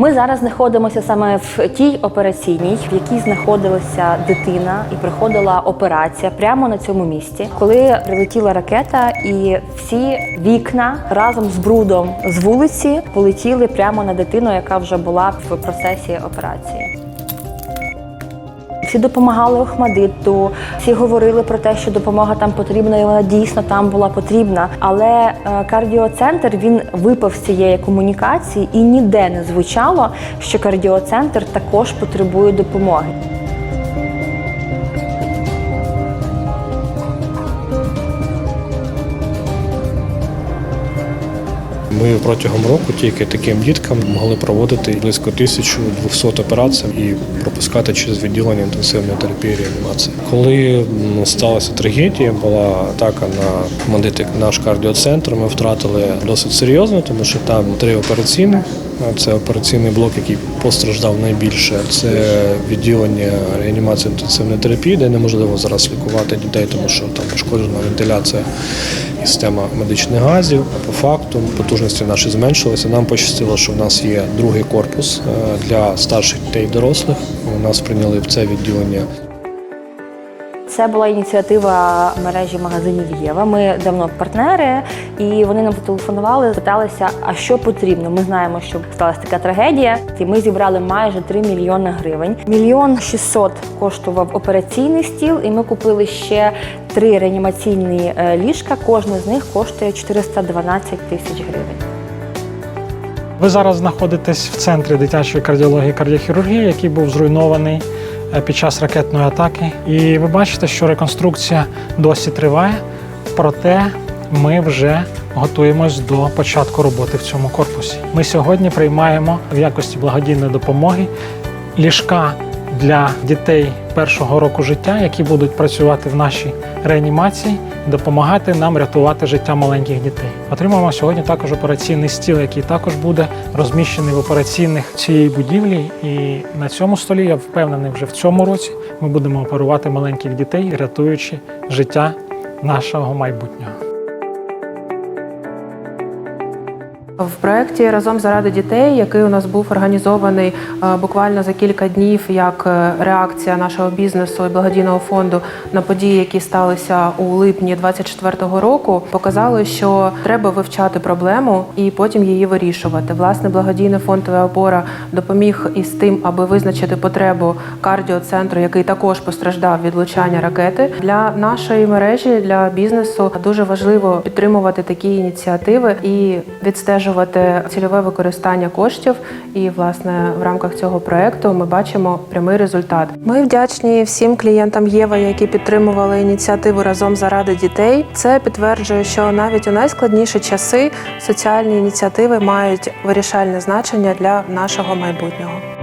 Ми зараз знаходимося саме в тій операційній, в якій знаходилася дитина і приходила операція прямо на цьому місці, коли прилетіла ракета, і всі вікна разом з брудом з вулиці полетіли прямо на дитину, яка вже була в процесі операції. Всі допомагали Охмадиту, всі говорили про те, що допомога там потрібна, і вона дійсно там була потрібна. Але е, кардіоцентр він випав з цієї комунікації і ніде не звучало, що кардіоцентр також потребує допомоги. Протягом року тільки таким діткам могли проводити близько 1200 операцій і пропускати через відділення інтенсивної терапії реанімації. Коли сталася трагедія, була атака на командити наш кардіоцентр. Ми втратили досить серйозно, тому що там три операційних. Це операційний блок, який постраждав найбільше. Це відділення реанімації інтенсивної терапії, де неможливо зараз лікувати дітей, тому що там пошкоджена вентиляція і система медичних газів. А По факту потужності наші зменшилися. Нам пощастило, що в нас є другий корпус е, для старших дітей і дорослих. У нас прийняли в це відділення Це була ініціатива мережі магазинів Єва. Ми давно партнери, і вони нам зателефонували, запиталися, а що потрібно. Ми знаємо, що сталася така трагедія, і ми зібрали майже 3 мільйони гривень. Мільйон 600 коштував операційний стіл, і ми купили ще три реанімаційні е, ліжка. Кожне з них коштує 412 тисяч гривень. Ви зараз знаходитесь в центрі дитячої кардіології і кардіохірургії, який був зруйнований під час ракетної атаки. І ви бачите, що реконструкція досі триває, проте ми вже готуємось до початку роботи в цьому корпусі. Ми сьогодні приймаємо в якості благодійної допомоги ліжка для дітей першого року життя, які будуть працювати в нашій реанімації, допомагати нам рятувати життя маленьких дітей. Отримаємо сьогодні також операційний стіл, який також буде розміщений в операційних цієї будівлі. І на цьому столі я впевнений, вже в цьому році ми будемо оперувати маленьких дітей, рятуючи життя нашого майбутнього. В проєкті разом заради дітей, який у нас був організований е, буквально за кілька днів, як е, реакція нашого бізнесу і благодійного фонду на події, які сталися у липні 24-го року, показали, що треба вивчати проблему і потім її вирішувати. Власне, благодійний фонд «Твоя опора допоміг із тим, аби визначити потребу кардіоцентру, який також постраждав від влучання ракети. Для нашої мережі для бізнесу дуже важливо підтримувати такі ініціативи і відстежувати цільове використання коштів. І власне в рамках цього проекту ми бачимо прямий результат. Ми вдячні всім клієнтам Єва, які підтримували ініціативу разом заради дітей. Це підтверджує, що навіть у найскладніші часи соціальні ініціативи мають вирішальне значення для нашого майбутнього.